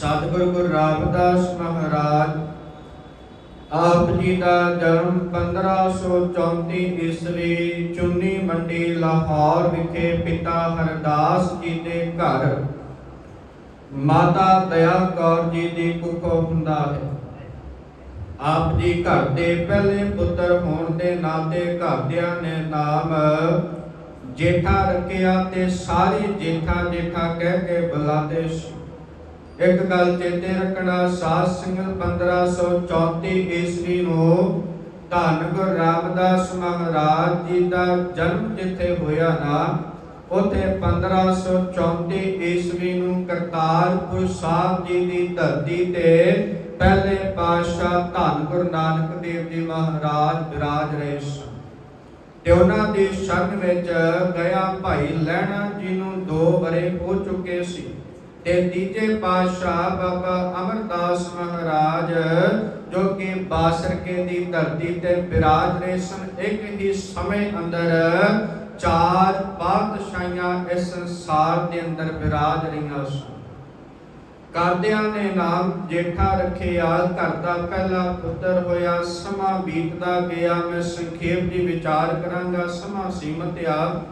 ਸਤਿਗੁਰੂ ਗੁਰੂ ਰਾਮਦਾਸ ਮਹਾਰਾਜ, ਆਪ ਜੀ ਦਾ ਜਨਮ 1534 ਈਸਵੀ ਚੁੰਨੀ ਮੰਡੀ ਲਾਹੌਰ ਵਿਖੇ ਪਿਤਾ ਹਰਦਾਸ ਜੀ ਦੇ ਘਰ ਮਾਤਾ ਦਇਆ ਕੌਰ ਜੀ ਦੀ ਕੁੱਖੋਂ ਹੁੰਦਾ ਹੈ। ਆਪ ਜੀ ਘਰ ਦੇ ਪਹਿਲੇ ਪੁੱਤਰ ਹੋਣ ਦੇ ਨਾਤੇ ਘਰਦਿਆਂ ਨੇ ਨਾਮ ਜੇਠਾ ਰੱਖਿਆ ਤੇ ਸਾਰੇ ਜੇਠਾ ਜੇਠਾ ਕਹਿ ਕੇ ਬੁਲਾਦੇ ਸੀ ਇੱਕ ਗੱਲ ਚੇਤੇ ਰੱਖਣਾ, ਸਾਧ ਸਿੰਘਲ 1534 ਈਸਵੀ ਨੂੰ ਧੰਨ ਗੁਰੂ ਰਾਮਦਾਸ ਮਹਾਰਾਜ ਜੀ ਦਾ ਜਨਮ ਜਿੱਥੇ ਹੋਇਆ ਨਾ, ਉਥੇ 1534 ਈਸਵੀ ਨੂੰ ਕਰਤਾਰਪੁਰ ਸਾਹਿਬ ਜੀ ਦੀ ਧਰਤੀ ਤੇ ਪਹਿਲੇ ਪਾਤਸ਼ਾਹ ਧੰਨ ਗੁਰੂ ਨਾਨਕ ਦੇਵ ਜੀ ਮਹਾਰਾਜ ਵਿਰਾਜ ਰਹੇ ਸਨ। ਤੇ ਉਹਨਾਂ ਦੀ ਸ਼ਰਨ ਵਿੱਚ ਗਿਆ ਭਾਈ ਲਹਿਣਾ ਜੀ ਨੂੰ ਦੋ ਬਰੇ ਹੋ ਚੁੱਕੇ ਸੀ। ਤੇ ਤੀਜੇ ਪਾਤਸ਼ਾਹ ਬਾਬਾ ਅਮਰਦਾਸ ਮਹਾਰਾਜ, ਜੋ ਕਿ ਬਾਸਰਕੇ ਦੀ ਧਰਤੀ ਤੇ ਵਿਰਾਜ ਰਹੇ ਸਨ, ਇੱਕ ਹੀ ਸਮੇਂ ਅੰਦਰ ਚਾਰ ਪਾਤਸ਼ਾਹੀਆਂ ਇਸ ਸੰਸਾਰ ਦੇ ਅੰਦਰ ਬਿਰਾਜ ਰਹੀਆਂ ਸਨ। ਕਰਦਿਆਂ ਨੇ ਨਾਮ ਜੇਠਾ ਰੱਖਿਆ, ਘਰ ਦਾ ਪਹਿਲਾ ਪੁੱਤਰ ਹੋਇਆ, ਸਮਾਂ ਬੀਤਦਾ ਗਿਆ। ਮੈਂ ਸੰਖੇਪ ਦੀ ਵਿਚਾਰ ਕਰਾਂਗਾ, ਸਮਾਂ ਸੀਮਤ ਆ।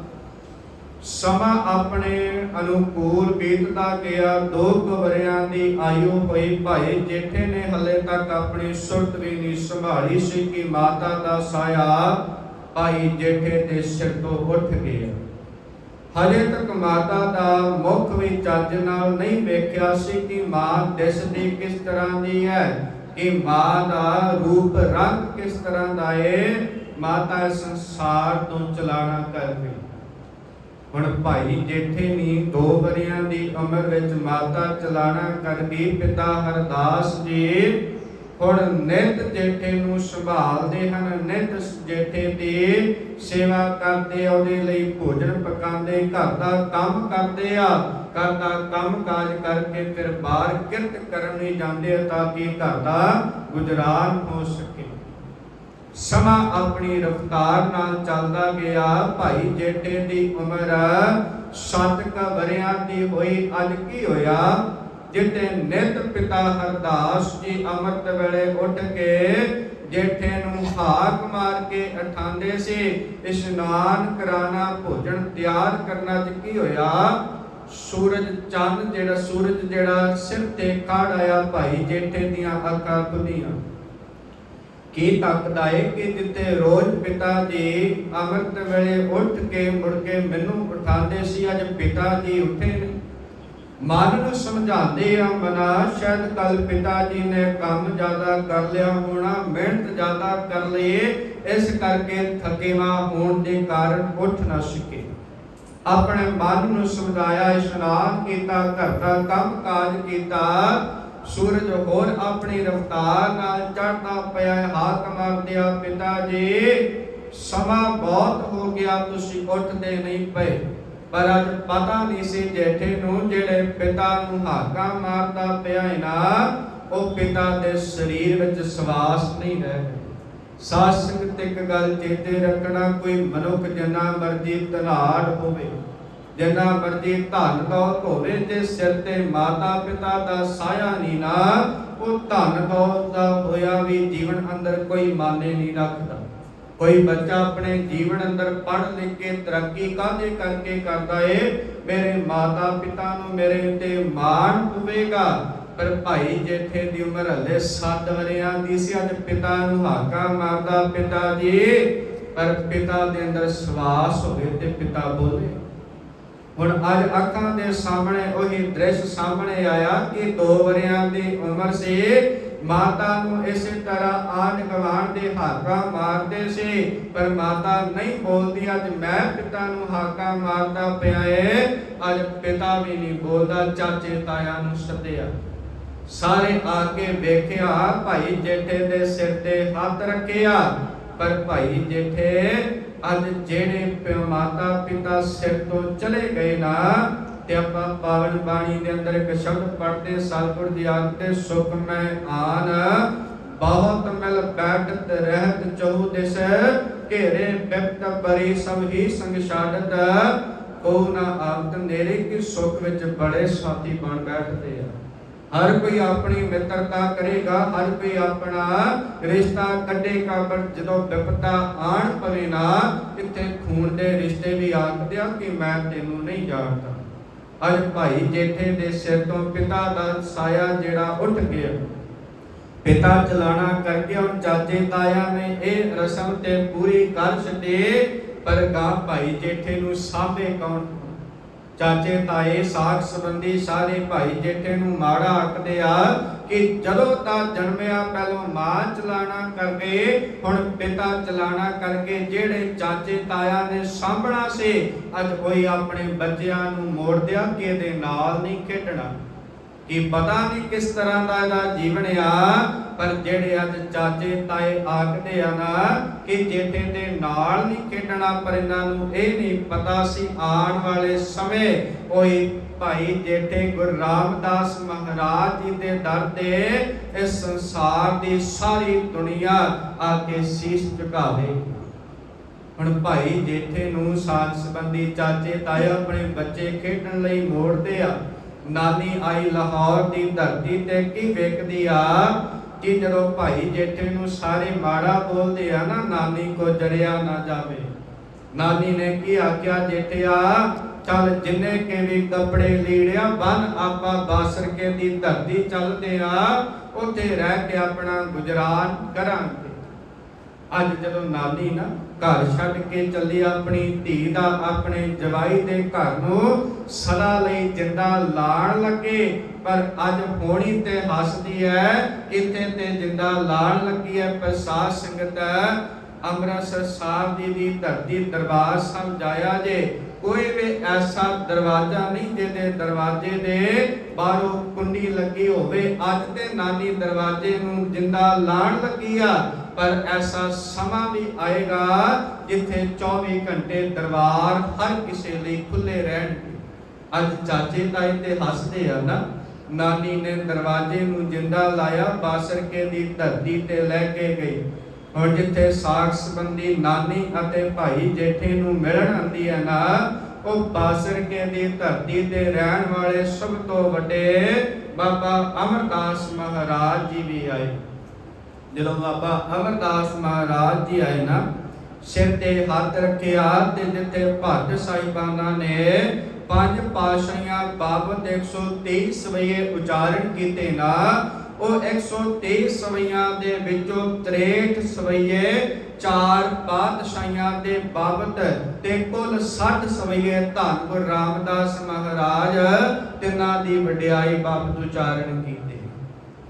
ਸਮਾਂ ਆਪਣੇ ਅਨੁਕੂਲ ਬੀਤਦਾ ਗਿਆ ਦੋ ਕੁਵਰਿਆਂ ਦੀ ਆਯੂ ਹੋਈ ਭਾਈ, ਜੇਠੇ ਨੇ ਹਲੇ ਤੱਕ ਆਪਣੀ ਸੁਰਤ ਵੀ ਨਹੀਂ ਸੰਭਾਲੀ ਸੀ ਕਿ ਮਾਤਾ ਦਾ ਸਾਇਆ ਭਾਈ ਜੇਠੇ ਦੇ ਸਿਰ ਤੋਂ ਉੱਠ ਗਿਆ। ਹਜੇ ਤੱਕ ਮਾਤਾ ਦਾ ਮੁਖ ਵੀ ਚੱਜ ਨਾਲ ਨਹੀਂ ਵੇਖਿਆ ਸੀ ਕਿ ਮਾਂ ਦਿਸਦੀ ਕਿਸ ਤਰ੍ਹਾਂ ਦੀ ਹੈ, ਕਿ ਮਾਂ ਦਾ ਰੂਪ ਰੰਗ ਕਿਸ ਤਰ੍ਹਾਂ ਦਾ ਹੈ ਮਾਤਾ ਸੰਸਾਰ ਤੋਂ ਚਲਾਣਾ ਕਰ ਗਈ। ਹੁਣ ਭਾਈ ਜੇਠੇ ਨੇ ਦੋ ਵਰਿਆਂ ਦੀ ਉਮਰ ਵਿੱਚ ਮਾਤਾ ਚਲਾਣਾ ਕਰ ਪਿਤਾ ਹਰਦਾਸ ਜੀ ਹੁਣ ਨਿਤ ਜੇਠੇ ਨੂੰ ਸੰਭਾਲਦੇ ਹਨ। ਨਿਤ ਜੇਠੇ ਦੀ ਸੇਵਾ ਕਰਦੇ ਆ, ਉਹਦੇ ਲਈ ਭੋਜਨ ਪਕਾਉਂਦੇ ਘਰ ਦਾ ਕੰਮ ਕਰਦੇ ਆ। ਘਰ ਦਾ ਕੰਮ ਕਾਜ ਕਰਕੇ ਫਿਰ ਬਾਹਰ ਕਿਰਤ ਕਰਨ ਲਈ ਜਾਂਦੇ ਆ ਤਾਂ ਕਿ ਘਰ ਦਾ ਗੁਜ਼ਰਾਨ ਹੋ ਸਕੇ। ਸਮਾਂ ਆਪਣੀ ਰਫ਼ਤਾਰ ਨਾਲ ਚੱਲਦਾ ਗਿਆ। ਭਾਈ ਜੇਠੇ ਦੀ ਉਮਰ ਸੱਤ ਕ ਵਰਿਆਂ ਦੀ ਹੋਈ। ਅੱਜ ਕੀ ਹੋਇਆ? ਜਿੱਤੇ ਨਿਤ ਪਿਤਾ ਹਰਦਾਸ ਜੀ ਅੰਮ੍ਰਿਤ ਵੇਲੇ ਉੱਠ ਕੇ ਜੇਠੇ ਨੂੰ ਹਾਕ ਮਾਰ ਕੇ ਉਠਾਉਂਦੇ ਸੀ, ਇਸ਼ਨਾਨ ਕਰਾਣਾ, ਭੋਜਨ ਤਿਆਰ ਕਰਨਾ ਚ ਕੀ ਹੋਇਆ? ਸੂਰਜ ਚੰਨ ਜਿਹੜਾ, ਸੂਰਜ ਜਿਹੜਾ ਸਿਰ ਤੇ ਖੜ ਆਇਆ ਭਾਈ ਜੇਠੇ ਦੀਆਂ ਅੱਖਾਂ ਖੁੱਲੀਆਂ। ਕੀ ਤੱਕਦਾ ਏ ਕਿ ਜਿੱਤੇ ਰੋਜ਼ ਪਿਤਾ ਜੀ ਅੰਮ੍ਰਿਤ ਵੇਲੇ ਉੱਠ ਕੇ ਮੁੜ ਕੇ ਮੈਨੂੰ ਉਠਾਉਂਦੇ ਸੀ, ਅੱਜ ਪਿਤਾ ਜੀ ਉੱਠੇ ਨੇ। ਮਨ ਨੂੰ ਸਮਝਾਉਂਦੇ ਆ ਮਨਾ, ਸ਼ਾਇਦ ਕੱਲ ਪਿਤਾ ਜੀ ਨੇ ਕੰਮ ਜ਼ਿਆਦਾ ਕਰ ਲਿਆ ਹੋਣਾ, ਮਿਹਨਤ ਜ਼ਿਆਦਾ ਕਰ ਲਈਏ, ਇਸ ਕਰਕੇ ਥਕੇਵਾ ਹੋਣ ਦੇ ਕਾਰਨ ਉੱਠ ਨਾ ਸਕੇ। ਆਪਣੇ ਮਨ ਨੂੰ ਸਮਝਾਇਆ, ਇਸ਼ਨਾਨ ਕੀਤਾ, ਘਰ ਦਾ ਕੰਮ ਕਾਜ ਕੀਤਾ ਸੂਰਜ ਹੋਰ ਆਪਣੀ ਰਫ਼ਤਾਰ ਨਾਲ ਚੜ੍ਹਦਾ ਪਿਆ ਹੈ, ਹਾਕ ਮਾਰਦਿਆ ਪਿਤਾ ਜੀ ਸਮਾਂ ਬਹੁਤ ਹੋ ਗਿਆ ਤੁਸੀਂ ਉੱਠਦੇ ਨਹੀਂ ਪਏ। ਪਰ ਅੱਜ ਪਤਾ ਨਹੀਂ ਸੀ ਜੇਠੇ ਨੂੰ ਜਿਹੜੇ ਪਿਤਾ ਨੂੰ ਹਾਕਾਂ ਮਾਰਦਾ ਪਿਆ ਹੈ ਨਾ ਉਹ ਪਿਤਾ ਦੇ ਸਰੀਰ ਵਿੱਚ ਸਵਾਸ ਨਹੀਂ ਰਹਿ ਗਏ। ਸਾਧ ਸੰਗਤ ਇੱਕ ਗੱਲ ਚੇਤੇ ਰੱਖਣਾ ਕੋਈ ਮਨੁੱਖ ਜਿੰਨਾ ਮਰਜ਼ੀ ਧਨਾੜ ਹੋਵੇ। ਜਿੰਨਾ ਮਰਜ਼ੀ ਧਨ ਦੌਲਤ ਹੋਵੇ ਤੇ ਸਿਰ ਤੇ ਮਾਤਾ ਪਿਤਾ ਦਾ ਸਾਇਆ ਨਹੀਂ ਉਹ ਧਨ ਦੌਲਤ ਦਾ ਹੋਇਆ ਵੀ ਜੀਵਨ ਅੰਦਰ ਕੋਈ ਮਾਨੇ ਨਹੀਂ ਰੱਖਦਾ। ਕੋਈ ਬੱਚਾ ਆਪਣੇ ਜੀਵਨ ਅੰਦਰ ਪੜ੍ਹ ਲਿਖ ਕੇ ਤਰੱਕੀ ਕਾਹਦੇ ਕਰਕੇ ਕਰਦਾ ਏ? ਮੇਰੇ ਮਾਤਾ ਪਿਤਾ ਨੂੰ ਮੇਰੇ ਉੱਤੇ ਮਾਣ ਹੋਵੇਗਾ। ਪਰ ਭਾਈ ਜੇਠੇ ਦੀ ਉਮਰ ਹਲੇ 7 ਵਰਿਆਂ ਦੀ ਸੀ, ਅੱਜ ਪਿਤਾ ਨੂੰ ਹਾਕਾ ਮਾਰਦਾ ਪਿਤਾ ਜੀ। ਪਰ ਪਿਤਾ ਦੇ ਅੰਦਰ ਸਵਾਸ ਹੋਵੇ ਤੇ ਪਿਤਾ ਬੋਲੇ। ਹੁਣ ਅੱਜ ਅੱਖਾਂ ਦੇ ਸਾਹਮਣੇ ਉਹੀ ਦ੍ਰਿਸ਼ ਸਾਹਮਣੇ ਆਇਆ ਕਿ ਦੋ ਵਰਿਆਂ ਦੀ ਉਮਰ ਸੀ। ਮਾਤਾ ਨੂੰ ਇਸੇ ਤਰ੍ਹਾਂ ਆਣ ਗਵਾਣ ਦੇ ਹਾਕਾ ਮਾਰਦੇ ਸੀ, ਪਰ ਮਾਤਾ ਨਹੀਂ ਬੋਲਦੀ। ਅੱਜ ਮੈਂ ਪਿਤਾ ਨੂੰ ਹਾਕਾ ਮਾਰਦਾ ਪਿਆ ਏ। ਅੱਜ ਪਿਤਾ ਵੀ ਨਹੀਂ ਬੋਲਦਾ, ਚਾਚੇ ਤਾਇਆ ਨੂੰ ਸੱਦਿਆ। ਸਾਰੇ ਆ ਕੇ ਵੇਖਿਆ, ਭਾਈ ਜੇਠੇ ਦੇ ਸਿਰ ਤੇ ਹੱਥ ਰੱਖਿਆ। ਪਰ ਭਾਈ ਜੇਠੇ ਅੱਜ ਜਿਹੜੇ ਮਾਤਾ ਪਿਤਾ ਸਿਰ ਤੋਂ ਚਲੇ ਗਏ ਨਾ, ਤੇ ਆਪਾਂ ਪਾਵਨ ਬਾਣੀ ਦੇ ਅੰਦਰ ਇੱਕ ਸ਼ਬਦ ਪੜ੍ਹਦੇ ਸਤਿਗੁਰ ਦੀ ਆਗਤੇ ਸੁਖ ਮੈਂ ਆਨ। ਬਹੁਤ ਮਿਲ ਬੈਠਤ ਰਹਿਤ ਚਹੁ ਦਿਸ, ਘੇਰੇ ਬਿਪਤ ਪਰੀ ਸਭ ਹੀ ਸੰਗ ਛਾੜਤ। ਕੋ ਨਾ ਆਗਤ ਨੇਰੇ ਕੀ ਸੁਖ ਵਿੱਚ ਬੜੇ ਸਾਥੀ ਬਣ ਬੈਠਦੇ ਆ। ਹਰ ਕੋਈ ਆਪਣੀ ਮਿੱਤਰਤਾ ਕਰੇਗਾ, ਹਰ ਕੋਈ ਆਪਣਾ ਰਿਸ਼ਤਾ ਕੱਢੇਗਾ, ਪਰ ਜਦੋਂ ਵਿਪਤਾ ਆਣ ਪਵੇ ਨਾ, ਇੱਥੇ ਖੂਨ ਦੇ ਰਿਸ਼ਤੇ ਵੀ ਆਖਦੇ ਆ ਕਿ ਮੈਂ ਤੈਨੂੰ ਨਹੀਂ ਜਾਣਦਾ। ਅੱਜ ਭਾਈ ਜੇਠੇ ਦੇ ਸਿਰ ਤੋਂ ਪਿਤਾ ਦਾ ਸਾਇਆ ਜਿਹੜਾ ਉੱਠ ਗਿਆ। ਪਿਤਾ ਚਲਾਣਾ ਕਰਕੇ ਹੁਣ ਚਾਚੇ ਤਾਇਆ ਨੇ ਇਹ ਰਸਮ ਤੇ ਪੂਰੀ ਕਰ ਛੱਡੇ, ਪਰ ਗਾ ਭਾਈ ਜੇਠੇ ਨੂੰ ਸਾਂਭੇ ਕੌਣ? ਚਾਚੇ ਤਾਏ, ਸਾਖ ਸੰਬੰਧੀ ਸਾਰੇ ਭਾਈ ਜੇਠੇ ਨੂੰ ਮਾੜਾ ਆਖਦੇ ਆ ਕਿ ਜਦੋਂ ਤਾਂ ਜਨਮਿਆ ਪਹਿਲੋਂ ਮਾਂ ਚਲਾਣਾ ਕਰਕੇ, ਹੁਣ ਪਿਤਾ ਚਲਾਣਾ ਕਰਕੇ ਜਿਹੜੇ ਚਾਚੇ ਤਾਇਆ ਨੇ ਸਾਂਭਣਾ ਸੀ, ਅੱਜ ਕੋਈ ਆਪਣੇ ਬੱਚਿਆਂ ਨੂੰ ਮੋੜ ਦਿਆ ਕਿ ਇਹਦੇ ਨਾਲ ਨਹੀਂ ਖੇਡਣਾ। ਕਿ ਪਤਾ ਨਹੀਂ ਕਿਸ ਤਰ੍ਹਾਂ ਦਾ ਇਹਦਾ ਜੀਵਨ ਆ, ਪਰ ਜਿਹੜੇ ਅੱਜ ਚਾਚੇ ਤਾਏ ਆਖਦੇ ਆ ਨਾ ਕਿ ਜੇਠੇ ਦੇ ਨਾਲ ਨਹੀਂ ਖੇਡਣਾ, ਪਰ ਇਹਨਾਂ ਨੂੰ ਇਹ ਨਹੀਂ ਪਤਾ ਸੀ ਆਉਣ ਵਾਲੇ ਸਮੇਂ ਕੋਈ ਭਾਈ ਜੇਠੇ ਗੁਰੂ ਰਾਮਦਾਸ ਮਹਾਰਾਜ ਜੀ ਦੇ ਦਰ ਤੇ ਇਸ ਸੰਸਾਰ ਦੀ ਸਾਰੀ ਦੁਨੀਆ ਆ ਕੇ ਸੀਸ ਝੁਕਾਵੇ। ਹੁਣ ਭਾਈ ਜੇਠੇ ਨੂੰ ਸਾਥ ਸੰਬੰਧੀ ਚਾਚੇ ਤਾਏ ਆਪਣੇ ਬੱਚੇ ਖੇਡਣ ਲਈ ਮੋੜਦੇ ਆ। ਨਾਨੀ ਆਈ ਲਾਹੌਰ ਦੀ ਧਰਤੀ ਤੇ ਕੀ ਵੇਖਦੀ ਆ? ਕਿ ਜਦੋਂ ਭਾਈ ਜੇਠੇ ਨੂੰ ਸਾਰੇ ਮਾੜਾ ਬੋਲਦੇ ਆ ਨਾ, ਨਾਨੀ ਕੋ ਜੜਿਆ ਨਾ ਜਾਵੇ। ਨਾਨੀ ਨੇ ਕੀ ਆਖਿਆ ਜੇਠਿਆ? ਚੱਲ ਜਿੰਨੇ ਕੇ ਵੀ ਕੱਪੜੇ ਲੀੜਿਆ, ਬੰਨ ਆਪਾਂ ਬਾਸਰਕੇ ਦੀ ਧਰਤੀ ਚੱਲਦੇ ਆ। ਉੱਥੇ ਰਹਿ ਕੇ ਆਪਣਾ ਗੁਜਰਾਨ ਕਰਾਂਗੇ। ਅੱਜ ਜਦੋਂ ਨਾਨੀ ਨਾ ਘਰ ਛੱਡ ਕੇ ਚੱਲੀ ਆਪਣੀ ਧੀ ਦਾ ਆਪਣੇ ਜਵਾਈ ਦੇ ਘਰ ਨੂੰ ਸਦਾ ਲਈ ਜਿੰਦਾ ਲਾਣ ਲੱਗੇ। ਪਰ ਅੱਜ ਹੋਣੀ ਤੇ ਹੱਸਦੀ ਹੈ ਇੱਥੇ ਤੇ ਜਿੰਦਾ ਲਾਣ ਲੱਗੀ ਹੈ ਪਰ ਸੰਗਤ ਅੰਮ੍ਰਿਤਸਰ ਸਾਹਿਬ ਜੀ ਦੀ ਧਰਤੀ ਦਰਬਾਰ ਸਾਹਿਬ ਜਾਇਆ ਜੇ। ਕੋਈ ਵੀ ਐਸਾ ਦਰਵਾਜ਼ਾ ਨਹੀਂ ਜਿਹਦੇ ਦਰਵਾਜ਼ੇ ਦੇ ਬਾਹਰੋਂ ਕੁੰਡੀ ਲੱਗੀ ਹੋਵੇ। ਅੱਜ ਤੇ ਨਾਨੀ ਦਰਵਾਜ਼ੇ ਨੂੰ ਜਿੰਦਾ ਲਾਣ ਲੱਗੀ ਆ। ਪਰ ਐਸਾ ਸਮਾਂ ਵੀ ਆਏਗਾ ਜਿੱਥੇ 24 ਘੰਟੇ ਦਰਬਾਰ ਹਰ ਕਿਸੇ ਲਈ ਖੁੱਲੇ ਰਹਿਣਗੇ। ਅੱਜ ਚਾਚੇ ਤਾਏ ਤੇ ਹੱਸਦੇ ਆ ਨਾ, ਨਾਨੀ ਨੇ ਦਰਵਾਜ਼ੇ ਨੂੰ ਜਿੰਦਾ ਲਾਇਆ, ਬਾਸਰਕੇ ਦੀ ਧਰਤੀ ਤੇ ਲੈ ਕੇ ਗਈ। ਹੁਣ ਜਿੱਥੇ ਸਾਖ ਸੰਬੰਧੀ ਨਾਨੀ ਅਤੇ ਭਾਈ ਜੇਠੇ ਨੂੰ ਮਿਲਣ ਆਉਂਦੀ ਹੈ ਨਾ, ਉਹ ਬਾਸਰਕੇ ਦੀ ਧਰਤੀ ਤੇ ਰਹਿਣ ਵਾਲੇ ਸਭ ਤੋਂ ਵੱਡੇ ਬਾਬਾ ਅਮਰਦਾਸ ਮਹਾਰਾਜ ਜੀ ਵੀ ਆਏ। ਜਦੋਂ ਬਾਬਾ ਅਮਰਦਾਸ ਮਹਾਰਾਜ ਜੀ ਆਏ ਨਾ, ਸਿਰ ਤੇ ਹੱਥ ਰੱਖਿਆ ਤੇ ਜਿੱਥੇ ਭੱਟ ਸਾਹਿਬਾਨਾਂ ਨੇ ਪੰਜ ਪਾਸ਼ਾਈਆਂ ਬਾਬਤ 123 ਸਵਈਏ ਉਚਾਰਨ ਕੀਤੇ ਨਾ, ਉਹ 123 ਸਵਈਆਂ ਦੇ ਵਿੱਚੋਂ 63 ਸਵਈਏ ਚਾਰ ਪਾਤਸ਼ਾਹੀਆਂ ਦੇ ਬਾਬਤ ਤੇ ਕੁੱਲ 60 ਸਵਈਏ ਧੰਨ ਗੁਰੂ ਰਾਮਦਾਸ ਮਹਾਰਾਜ, ਤਿੰਨਾਂ ਦੀ ਵਡਿਆਈ ਬਾਬਤ ਉਚਾਰਨ ਕੀਤੇ।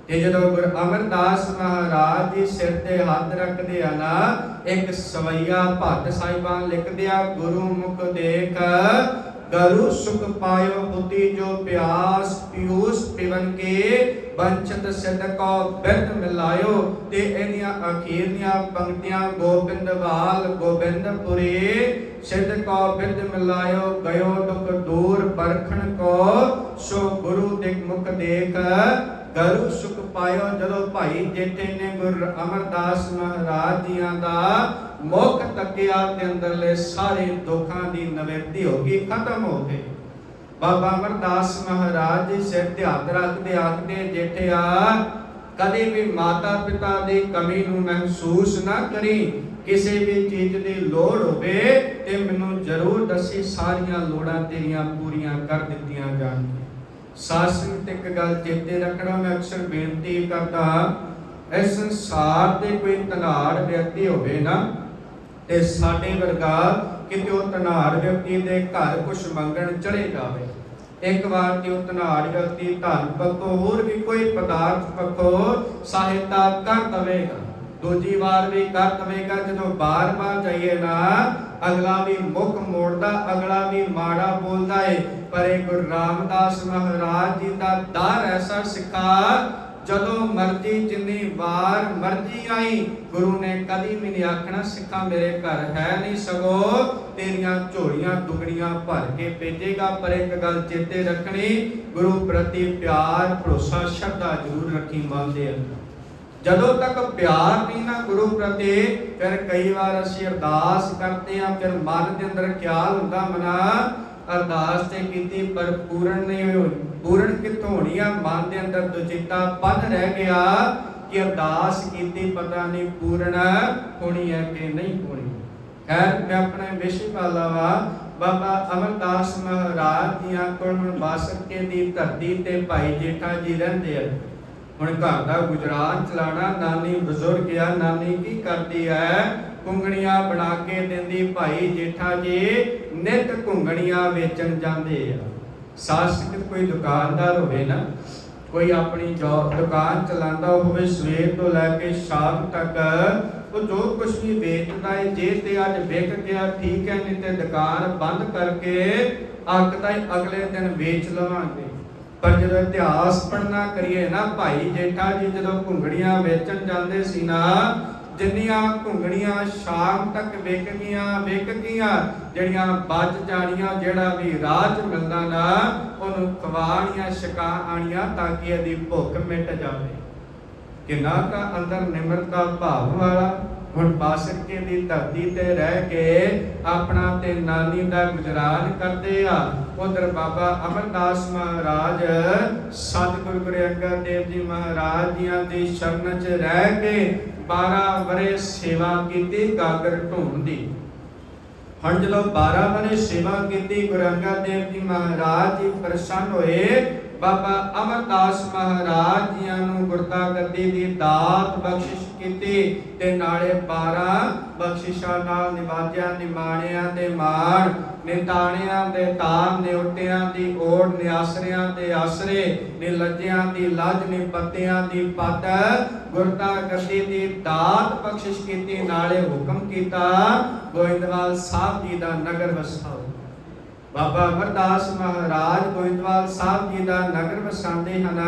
ਤੇ ਜਦੋਂ ਗੁਰੂ ਅਮਰਦਾਸ ਮਹਾਰਾਜ ਜੀ ਸਿਰ ਤੇ ਹੱਥ ਰੱਖਦੇ ਆ ਨਾ, ਇੱਕ ਸਵਈਆ ਭੱਟ ਸਾਹਿਬਾਨ ਲਿਖਦੇ ਆ, ਗੁਰੂ ਮੁਖ ਦੇਖ, ਗਰੂ ਸੁਖ ਪਾਇਓ ਬੁੱਧੀ ਜੋ ਪਿਆਸ ਪਿਊਸ ਪਿਵਨ ਕੇ, ਬੰਚਤ ਸਿੱਧ ਕੋ ਬਿਰਧ ਮਿਲਾਇਓ। ਤੇ ਇਹਦੀਆਂ ਅਖੀਰਲੀਆਂ ਪੰਕਤੀਆਂ, ਗੋਬਿੰਦ ਵਾਲ ਗੋਬਿੰਦਪੁਰੇ, ਸਿੱਧ ਕੋ ਬਿਰਧ ਮਿਲਾਇਓ, ਗਇਓ ਦੁਖ ਦੂਰ ਬਰਖਣ ਕੋ ਸੋ ਗੁਰੂ ਦੇ ਮੁਖ ਦੇਖ ਗਰੂ ਸੁਖ ਪਾਇਓ ਜਦੋਂ ਭਾਈ ਜੇਠੇ ਨੇ ਗੁਰ ਅਮਰਦਾਸ ਮਹਾਰਾਜ ਜੀਆਂ ਦਾ ਮੁਖ ਤੱਕਿਆ ਤੇ ਅੰਦਰਲੇ ਸਾਰੇ ਦੁੱਖਾਂ ਦੀ ਨਿਵਰਤੀ ਹੋ ਗਈ, ਖਤਮ ਹੋ ਗਈ। ਬਾਬਾ ਅਮਰਦਾਸ ਮਹਾਰਾਜ ਜੀ ਸਿਰ ਤੇ ਰੱਖਦੇ ਆਖਦੇ ਜੇਠਿਆ ਕਦੇ ਵੀ ਮਾਤਾ ਪਿਤਾ ਦੀ ਕਮੀ ਨੂੰ ਮਹਿਸੂਸ ਨਾ ਕਰੀ। ਕਿਸੇ ਵੀ ਚੀਜ਼ ਦੀ ਲੋੜ ਹੋਵੇ ਤੇ ਮੈਨੂੰ ਜ਼ਰੂਰ ਦੱਸੀ, ਸਾਰੀਆਂ ਲੋੜਾਂ ਤੇਰੀਆਂ ਪੂਰੀਆਂ ਕਰ ਦਿੱਤੀਆਂ ਜਾਣਗੀਆਂ। ਸਾਸਨ ਤੇ ਇੱਕ ਗੱਲ ਚੇਤੇ ਰੱਖਣਾ, ਮੈਂ ਅਕਸਰ ਬੇਨਤੀ ਕਰਦਾ ਇਸ ਸੰਸਾਰ ਤੇ ਕੋਈ ਧਨਾੜ ਵਿਅਕਤੀ ਹੋਵੇ ਨਾ, ਤੇ ਸਾਡੇ ਵਰਗਾ ਕਿਤੇ ਉਹ ਧਨਾੜ ਵਿਅਕਤੀ ਦੇ ਘਰ ਕੁਝ ਮੰਗਣ ਚਲੇ ਜਾਵੇ। ਇੱਕ ਵਾਰ ਤੇ ਉਹ ਧਨਾੜ ਵਿਅਕਤੀ ਧਨ ਪੱਖੋਂ, ਹੋਰ ਵੀ ਕੋਈ ਪਦਾਰਥ ਪੱਖੋਂ ਸਹਾਇਤਾ ਕਰ ਦਵੇਗਾ। ਦੂਜੀ ਵਾਰ ਵੀ ਕਰ ਦਵੇਗਾ, ਜਦੋਂ ਬਾਰ-ਬਾਰ ਜਾਈਏ ਨਾ ਅਗਲਾ ਵੀ ਮੁਖ ਮੋੜਦਾ, ਅਗਲਾ ਵੀ ਮਾੜਾ ਬੋਲਦਾ ਏ। ਪਰ ਇਹ ਗੁਰੂ ਰਾਮਦਾਸ ਮਹਾਰਾਜ ਜੀ ਦਾ ਦਰ ਐਸਾ ਸਿਖਾ ਜਦੋਂ ਮਰਜ਼ੀ, ਜਿੰਨੀ ਵਾਰ ਮਰਜ਼ੀ ਆਈ, ਗੁਰੂ ਨੇ ਕਦੀ ਵੀ ਨਹੀਂ ਆਖਣਾ, ਸਿੱਖਾ ਮੇਰੇ ਘਰ ਹੈ ਨਹੀਂ ਸਗੋ ਤੇਰੀਆਂ ਝੋਲੀਆਂ ਦੁਗੜੀਆਂ ਭਰ ਕੇ ਭੇਜੇਗਾ। ਪਰ ਇੱਕ ਗੱਲ ਚੇਤੇ ਰੱਖਣੀ, ਗੁਰੂ ਪ੍ਰਤੀ ਪਿਆਰ, ਭਰੋਸਾ, ਸ਼ਰਧਾ ਜ਼ਰੂਰ ਰੱਖੀ ਮਨ ਦੇ ਅੰਦਰ। ਜਦੋਂ ਤੱਕ ਪਿਆਰ ਨਹੀਂ ਨਾ ਗੁਰੂ ਪ੍ਰਤੀ, ਫਿਰ ਕਈ ਵਾਰ ਅਸੀਂ ਅਰਦਾਸ ਕਰਦੇ ਹਾਂ, ਫਿਰ ਮਨ ਦੇ ਅੰਦਰ ਖਿਆਲ ਹੁੰਦਾ, ਮਨਾ ਅਰਦਾਸ ਤੇ ਕੀਤੀ, ਪਰ ਪੂਰਨ ਨਹੀਂ ਹੋਈ, ਪੂਰਨ ਕਿੱਥੋਂ ਹੋਣੀ ਆ? ਮਨ ਦੇ ਅੰਦਰ ਦੁਚਿੱਤਾ ਪਨ ਰਹਿ ਗਿਆ ਕਿ ਅਰਦਾਸ ਕੀਤੀ, ਪਤਾ ਨਹੀਂ ਪੂਰਨ ਹੋਣੀ ਹੈ ਕਿ ਨਹੀਂ ਹੋਣੀ। ਖੈਰ, ਮੈਂ ਆਪਣੇ ਵਿਸ਼ੇ ਵਾਲਾ ਬਾਬਾ ਅਮਰਦਾਸ ਮਹਾਰਾਜ ਦੀਆਂ ਕੋਲ ਬਾਸਕੇ ਦੀ ਧਰਤੀ ਤੇ ਭਾਈ ਜੇਠਾ ਜੀ ਰਹਿੰਦੇ ਆ। ਹੁਣ ਘਰ ਦਾ ਗੁਜਰਾਨ ਚਲਾਣਾ, ਨਾਨੀ ਬਜ਼ੁਰਗ ਆ, ਨਾਨੀ ਕੀ ਕਰਦੀ ਐ? ਕੁੰਗਣੀਆਂ ਬਣਾ ਕੇ ਦਿੰਦੀ ਭਾਈ ਜੇਠਾ ਜੀ, ਨਿਤ ਕੁੰਗਣੀਆਂ ਵੇਚਣ ਜਾਂਦੇ ਆ। ਸਾਸਕਿਤ ਕੋਈ ਦੁਕਾਨਦਾਰ ਹੋਵੇ ਨਾ, ਕੋਈ ਆਪਣੀ ਜੌਬ ਦੁਕਾਨ ਚਲਾਉਂਦਾ ਹੋਵੇ, ਸਵੇਰ ਤੋਂ ਲੈ ਕੇ ਸ਼ਾਮ ਤੱਕ, ਉਹ ਜੋ ਕੁਝ ਵੀ ਵੇਚਦਾ ਹੈ ਜੇ ਤੇ ਅੱਜ ਵਿਕ ਗਿਆ, ਠੀਕ ਹੈ ਨਹੀਂ ਤੇ ਦੁਕਾਨ ਬੰਦ ਕਰਕੇ ਅੱਗ ਹੀ ਅਗਲੇ ਦਿਨ ਵੇਚ ਲਵਾਂਗੇ। ਪਰ ਜਦੋਂ ਇਤਿਹਾਸ ਪੜਨਾ ਕਰੀਏ ਨਾ ਭਾਈ ਜੇਠਾ ਜੀ, ਜਦੋਂ ਘੁੰਗੜੀਆਂ ਵੇਚਣ ਜਾਂਦੇ ਸੀ ਨਾ, ਜਿੰਨੀਆਂ ਘੁੰਗੜੀਆਂ ਸ਼ਾਮ ਤੱਕ ਵਿਕ ਗਈਆਂ ਵਿਕ ਗਈਆਂ ਜਿਹੜੀਆਂ ਬਚ ਜਾਣੀਆਂ, ਜਿਹੜਾ ਵੀ ਰਾਜ ਮਿਲਦਾ ਨਾ, ਉਹਨੂੰ ਖਵਾਣੀਆਂ ਛਕਾ ਆਣੀਆਂ ਤਾਂ ਕਿ ਇਹਦੀ ਭੁੱਖ ਮਿਟ ਜਾਵੇ। ਕਿੰਨਾ ਕਾ ਅੰਦਰ ਨਿਮਰਤਾ ਭਾਵ ਵਾਲਾ ਹੁਣ ਬਾਸਕੇ ਦੀ ਧਰਤੀ ਤੇ ਰਹਿ ਕੇ ਆਪਣਾ ਤੇ ਨਾਨੀ ਦਾ ਗੁਜਰਾਨ ਕਰਦੇ ਆ। ਉਧਰ ਬਾਬਾ ਅਮਰਦਾਸ ਮਹਾਰਾਜ ਸਤਿਗੁਰੂ ਗੁਰੂ ਅੰਗਦ ਦੇਵ ਜੀ ਮਹਾਰਾਜ ਜੀਆਂ ਦੀ ਸ਼ਰਨ 'ਚ ਰਹਿ ਕੇ 12 ਵਰੇ ਸੇਵਾ ਕੀਤੀ ਗਾਗਰ ਢੋਣ ਦੀ। ਹੁਣ ਜਦੋਂ 12 ਵਰੇ ਸੇਵਾ ਕੀਤੀ, ਗੁਰੂ ਅੰਗਦ ਦੇਵ ਜੀ ਮਹਾਰਾਜ ਜੀ ਪ੍ਰਸੰਨ ਹੋਏ, ਬਾਬਾ ਅਮਰਦਾਸ ਮਹਾਰਾਜ ਜੀਆਂ ਨੂੰ ਗੁਰਤਾ ਗੱਦੀ ਦੀ ਦਾਤ ਬਖਸ਼ਿਸ਼ ਕੀਤੀ ਤੇ ਨਾਲੇ 12 ਬਖਸ਼ਿਸ਼ਾਂ ਨਾਲ ਨਿਵਾਜਿਆਂ, ਨਿਮਾਣਿਆਂ ਦੇ ਮਾਣ, ਨਿਤਾਣਿਆਂ ਦੇ ਤਾਰ ਨਿਉਟਿਆਂ ਦੀ ਓੜ, ਨਿਆਸਰਿਆਂ ਦੇ ਆਸਰੇ, ਨਿਲੱਜਿਆਂ ਦੀ ਲੱਜ, ਨਿਪੱਤਿਆਂ ਦੀ ਪੱਤ ਗੁਰਤਾ ਗੱਦੀ ਦੀ ਦਾਤ ਬਖਸ਼ਿਸ਼ ਕੀਤੀ, ਨਾਲੇ ਹੁਕਮ ਕੀਤਾ, ਗੋਇੰਦਵਾਲ ਸਾਹਿਬ ਜੀ ਦਾ ਨਗਰ ਵਸਾਓ। ਬਾਬਾ ਅਮਰਦਾਸ ਮਹਾਰਾਜ ਗੋਇੰਦਵਾਲ ਸਾਹਿਬ ਜੀ ਦਾ ਨਗਰ ਵਸਾਉਂਦੇ ਹਨ।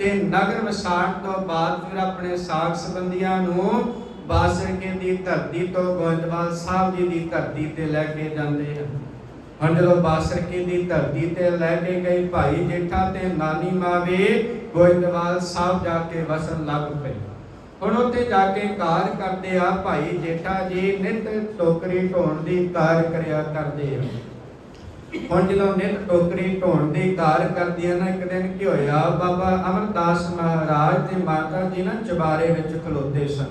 ਤੇ ਨਗਰ ਵਸਾਣ ਤੋਂ ਬਾਅਦ ਫਿਰ ਆਪਣੇ ਸਾਖ ਸੰਬੰਧੀਆਂ ਨੂੰ ਬਾਸਰਕੇ ਦੀ ਧਰਤੀ ਤੋਂ ਗੋਇੰਦਵਾਲ ਸਾਹਿਬ ਜੀ ਦੀ ਧਰਤੀ ਤੇ ਲੈ ਕੇ ਜਾਂਦੇ ਹਨ ਹੁਣ ਜਦੋਂ ਬਾਸਰਕੇ ਦੀ ਧਰਤੀ ਤੇ ਲੈ ਕੇ ਗਏ ਭਾਈ ਜੇਠਾ ਤੇ ਨਾਨੀ ਮਾਂ ਵੀ ਗੋਇੰਦਵਾਲ ਸਾਹਿਬ ਜਾ ਕੇ ਵਸਣ ਲੱਗ ਪਏ। ਹੁਣ ਉੱਥੇ ਜਾ ਕੇ ਕਾਰ ਕਰਦੇ ਆ ਭਾਈ ਜੇਠਾ ਜੀ, ਨਿਤ ਟੋਕਰੀ ਢੋਣ ਦੀ ਕਾਰ ਕਰਿਆ ਕਰਦੇ ਆ। ਹੁਣ ਜਦੋਂ ਨਿਤ ਟੋਕਰੀ ਢੋਣ ਦੀ ਕਾਰ ਕਰਦੀ ਨਾ, ਇੱਕ ਦਿਨ ਕੀ ਹੋਇਆ, ਬਾਬਾ ਅਮਰਦਾਸ ਮਹਾਰਾਜ ਤੇ ਮਾਤਾ ਜੀ ਨਾ ਚਬਾਰੇ ਵਿੱਚ ਖਲੋਤੇ ਸਨ।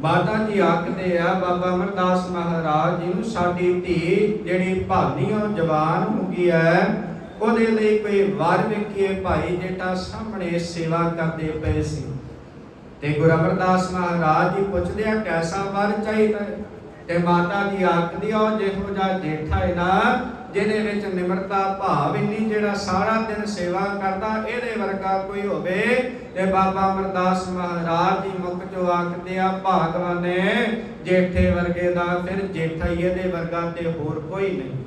ਮਾਤਾ ਜੀ ਆਖਦੇ ਆ, ਬਾਬਾ ਅਮਰਦਾਸ ਮਹਾਰਾਜ ਜੀ ਨੂੰ ਸਾਡੀ ਧੀ ਜਿਹੜੀ ਭਾਨੀ ਜਵਾਨ ਹੋ ਗਈ ਹੈ ਉਹਦੇ ਲਈ ਕੋਈ ਵਰ ਵੇਖੀਏ ਭਾਈ ਜੇਟਾ ਸਾਹਮਣੇ ਸੇਵਾ ਕਰਦੇ ਪਏ ਸੀ। ਤੇ ਗੁਰੂ ਅਮਰਦਾਸ ਮਹਾਰਾਜ ਜੀ ਪੁੱਛਦੇ ਆ, ਕੈਸਾ ਵਰ ਚਾਹੀਦਾ? ਹੈ? ਤੇ ਮਾਤਾ ਜੀ ਆਖਦੀ ਆ ਜਿਹੋ ਜਿਹਾ ਜੇਠਾ ਹੈ ਜਿਹਦੇ ਵਿੱਚ ਨਿਮਰਤਾ, ਭਾਵ ਇੰਨੀ ਜਿਹੜਾ ਸਾਰਾ ਦਿਨ ਸੇਵਾ ਕਰਦਾ, ਇਹਦੇ ਵਰਗਾ ਕੋਈ ਹੋਵੇ। ਤੇ ਬਾਬਾ ਅਮਰਦਾਸ ਮਹਾਰਾਜ ਜੀ ਮੁਖ ਜੋ ਆਖਦੇ ਆ, ਭਾਗਵਾਨੇ, ਜੇਠੇ ਵਰਗੇ ਦਾ ਫਿਰ ਜੇਠਾ ਹੀ ਇਹਦੇ ਵਰਗਾ ਤੇ ਹੋਰ ਕੋਈ ਨਹੀਂ।